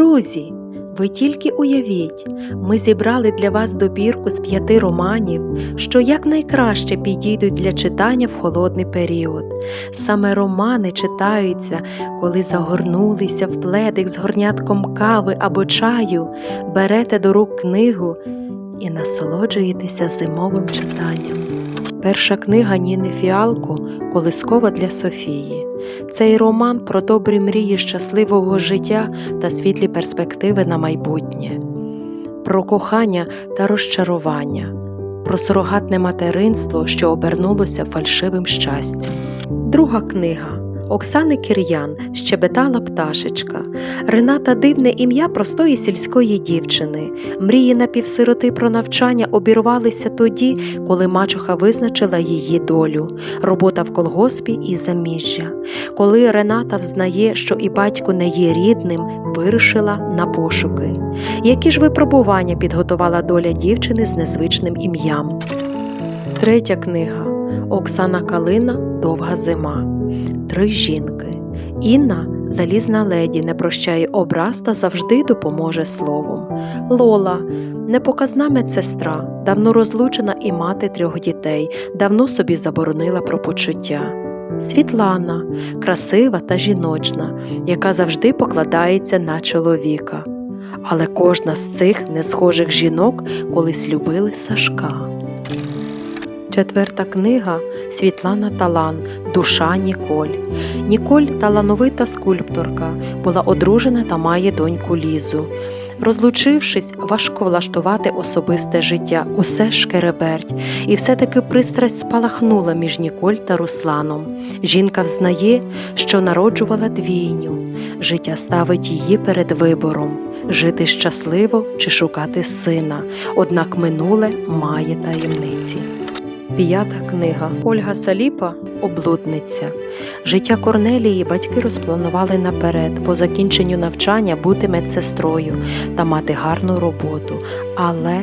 Друзі, ви тільки уявіть, ми зібрали для вас добірку з п'яти романів, що якнайкраще підійдуть для читання в холодний період. Саме романи читаються, коли загорнулися в пледик з горнятком кави або чаю, берете до рук книгу і насолоджуєтеся зимовим читанням. Перша книга Ніни Фіалко Колискова для Софії. Цей роман про добрі мрії щасливого життя та світлі перспективи на майбутнє, про кохання та розчарування, про сурогатне материнство, що обернулося фальшивим щастям. Друга книга Оксани Кир'ян Щебетала пташечка. Рената дивне ім'я простої сільської дівчини. Мрії напівсироти про навчання обірвалися тоді, коли мачуха визначила її долю, робота в колгоспі і заміжжя. Коли Рената взнає, що і батько не є рідним, вирушила на пошуки. Які ж випробування підготувала доля дівчини з незвичним ім'ям? Третя книга Оксана Калина Довга зима. Три жінки. Інна залізна леді не прощає образ та завжди допоможе словом. Лола непоказна медсестра, давно розлучена і мати трьох дітей, давно собі заборонила про почуття. Світлана красива та жіночна, яка завжди покладається на чоловіка. Але кожна з цих несхожих жінок колись любили Сашка. Четверта книга Світлана Талан Душа Ніколь. Ніколь талановита скульпторка, була одружена та має доньку Лізу. Розлучившись, важко влаштувати особисте життя, усе шкереберть, і все-таки пристрасть спалахнула між Ніколь та Русланом. Жінка взнає, що народжувала двійню. Життя ставить її перед вибором жити щасливо чи шукати сина, однак минуле має таємниці. П'ята книга Ольга Саліпа Облудниця. Життя Корнелії батьки розпланували наперед по закінченню навчання бути медсестрою та мати гарну роботу, але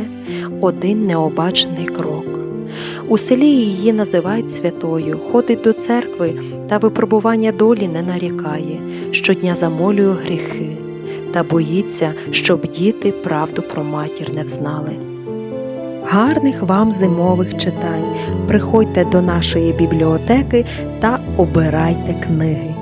один необачений крок. У селі її називають святою, ходить до церкви та випробування долі не нарікає, щодня замолює гріхи та боїться, щоб діти правду про матір не взнали. Гарних вам зимових читань! Приходьте до нашої бібліотеки та обирайте книги.